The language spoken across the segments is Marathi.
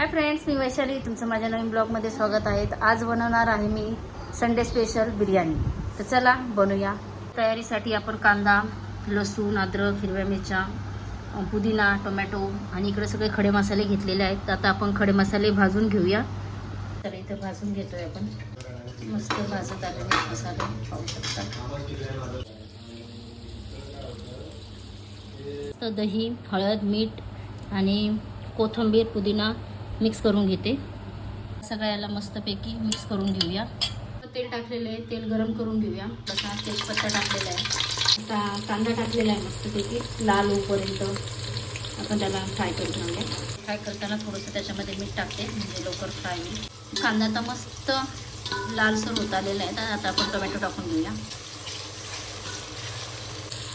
हाय फ्रेंड्स मी वैशाली. तुमचं माझ्या नवीन ब्लॉगमध्ये स्वागत आहे. आज बनवणार आहे मी संडे स्पेशल बिर्याणी. तर चला बनवूया. तयारीसाठी आपण कांदा लसूण अद्रक हिरव्या मिरच्या पुदिना टोमॅटो आणि इकडे सगळे खडे मसाले घेतलेले आहेत. तर आता आपण खडे मसाले भाजून घेऊया. तर इथं भाजून घेतोय आपण. मस्त भाजत आलेले मसाले. पाहू शकता. तर दही हळद मीठ आणि कोथिंबीर पुदिना मिक्स करून घेते. सगळ्याला मस्तपैकी मिक्स करून घेऊया. तेल टाकलेलं आहे तेल गरम करून घेऊया. तसा तेजपत्ता टाकलेला आहे. आता कांदा टाकलेला आहे मस्तपैकी लाल होईपर्यंत आपण त्याला फ्राय करून घेऊया. फ्राय करताना थोडंसं त्याच्यामध्ये मीठ टाकते म्हणजे लवकर फ्राय होईल. कांदा आता मस्त लालसर होत आलेला आहे. तर आता आपण टोमॅटो टाकून घेऊया.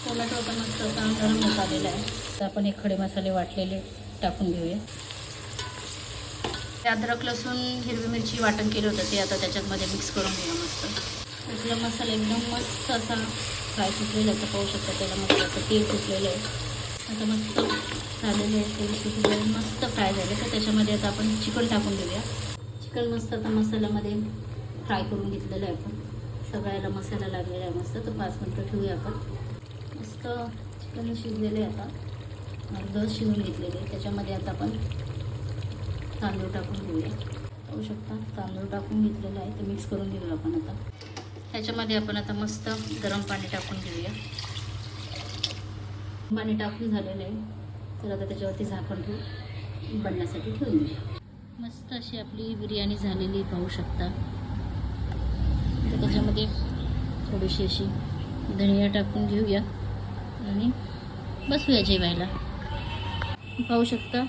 टोमॅटो आता मस्त गरम होत आलेला आहे. तर आपण एक खडे मसाले वाटलेले टाकून घेऊया. अद्रक लसूण हिरवी मिरची वाटण केलं होतं ते आता त्याच्यामध्ये मिक्स करून घेऊया मस्त. आपला मसाला एकदम मस्त असा फ्राय सुटलेला आहे तर पाहू शकता त्याला मस्त असं तेल सुटलेलं आहे. आता मस्त झालेलं आहे तेल सुटलेलं मस्त फ्राय झालं. तर त्याच्यामध्ये आता आपण चिकन टाकून घेऊया चिकन मस्त आता मसाल्यामध्ये फ्राय करून घेतलेलं आहे आपण. सगळ्याला मसाला लागलेला आहे मस्त. तर पाच मिनटं ठेवूया आपण. मस्त चिकन शिजलेलं आहे आता. अर्ध शिजून घेतलेले आहे. त्याच्यामध्ये आता आपण तांदूळ टाकून घेऊया. पाहू शकता तांदूळ टाकून घेतलेला आहे ते मिक्स करून घेऊया आपण आता. ह्याच्यामध्ये आपण आता मस्त गरम पाणी टाकून घेऊया. पाणी टाकून झालेलं आहे. तर आता त्याच्यावरती झाकण ठेवू बनण्यासाठी ठेवून देऊया मस्त अशी आपली बिर्याणी झालेली पाहू शकता. तर त्याच्यामध्ये थोडीशी अशी धनिया टाकून घेऊया आणि बसूया जेवायला. पाहू शकता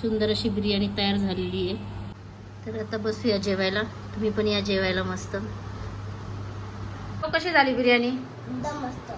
सुंदर अशी बिर्याणी तयार झालेली आहे. तर आता बसूया जेवायला. तुम्ही पण या जेवायला मस्त. हो, कशी झाली बिर्याणी? एकदम मस्त.